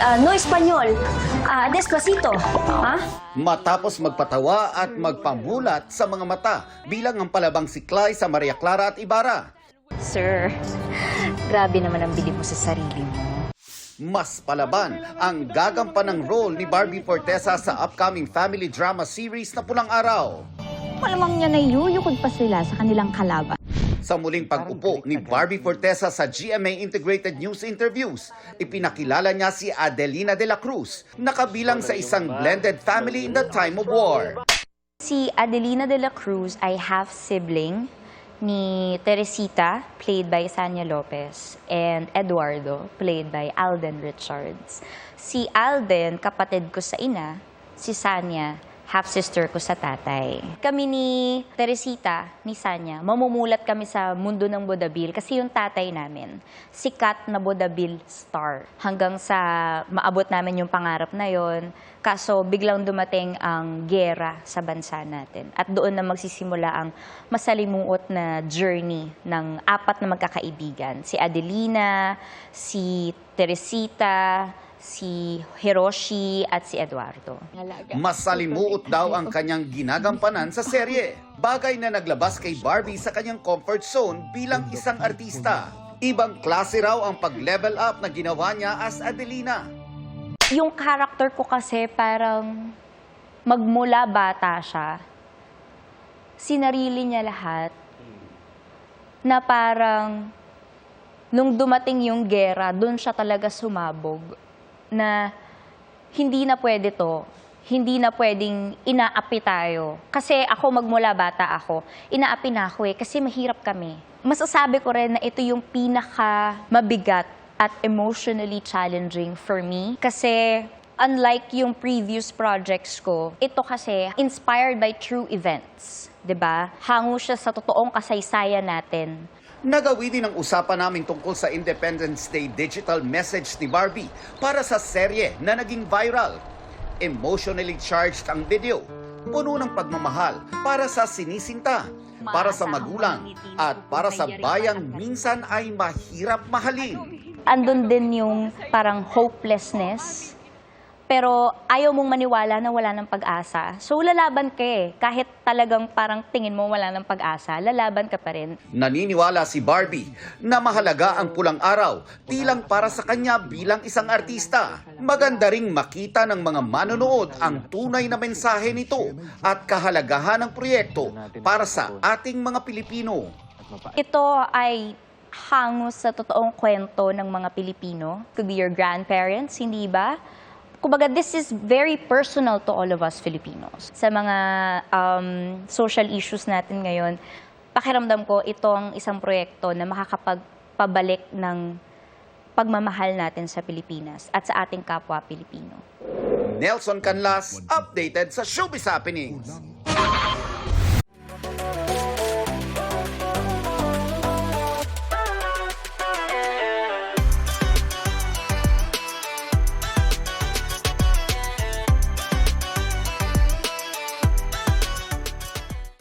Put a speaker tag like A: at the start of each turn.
A: Ah, no Espanyol. Ah, despacito. Ha?
B: Matapos magpatawa at magpamulat sa mga mata bilang ang palabang si Clay sa Maria Clara at Ibarra.
C: Sir, grabe naman ang bilib mo sa sarili mo.
B: Mas palaban ang gagampan ng role ni Barbie Fortesa sa upcoming family drama series na Pulang Araw.
D: Malamang niya na yuyukod pa sila sa kanilang kalaban.
B: Sa muling pag-upo ni Barbie Fortesa sa GMA Integrated News Interviews, ipinakilala niya si Adelina de la Cruz, na kabilang sa isang blended family in the time of war.
C: Si Adelina de la Cruz ay half-sibling ni Teresita, played by Sanya Lopez, and Eduardo, played by Alden Richards. Si Alden, kapatid ko sa ina, si Sanya, half-sister ko sa tatay. Kami ni Teresita, ni Sanya, mamumulat kami sa mundo ng Bodabil kasi yung tatay namin, sikat na Bodabil star. Hanggang sa maabot namin yung pangarap na yon, kaso biglang dumating ang gera sa bansa natin. At doon na magsisimula ang masalimuot na journey ng apat na magkakaibigan. Si Adelina, si Teresita, si Hiroshi, at si Eduardo.
B: Mas salimuot daw ang kanyang ginagampanan sa serye. Bagay na naglabas kay Barbie sa kanyang comfort zone bilang isang artista. Ibang klase raw ang pag-level up na ginawa niya as Adelina.
C: Yung character ko kasi parang magmula bata siya, sinarili niya lahat na parang nung dumating yung gera, doon siya talaga sumabog na hindi na pwede to. Hindi na pwedeng inaapi tayo. Kasi ako magmula bata ako, inaapi na ako eh, kasi mahirap kami. Masasabi ko rin na ito yung pinaka mabigat at emotionally challenging for me. Kasi unlike yung previous projects ko, ito kasi inspired by true events. 'di ba? Hango siya sa totoong kasaysayan natin.
B: Nagawi din ang usapan namin tungkol sa Independence Day digital message ni Barbie para sa serye na naging viral. Emotionally charged ang video. Puno ng pagmamahal para sa sinisinta, para sa magulang, at para sa bayang minsan ay mahirap mahalin.
C: andun din yung parang hopelessness. Pero ayaw mong maniwala na wala ng pag-asa. So lalaban ka eh. Kahit talagang parang tingin mo wala ng pag-asa, lalaban ka pa rin.
B: Naniniwala si Barbie na mahalaga ang pulang araw tilang para sa kanya bilang isang artista. Maganda ring makita ng mga manonood ang tunay na mensahe nito at kahalagahan ng proyekto para sa ating mga Pilipino.
C: Ito ay hango sa totoong kwento ng mga Pilipino. Could be your grandparents, hindi ba? Kumbaga, this is very personal to all of us Filipinos. Sa mga um, social issues natin ngayon, pakiramdam ko itong isang proyekto na makakapagpabalik ng pagmamahal natin sa Pilipinas at sa ating kapwa Pilipino.
B: Nelson Canlas, updated sa Showbiz Happenings.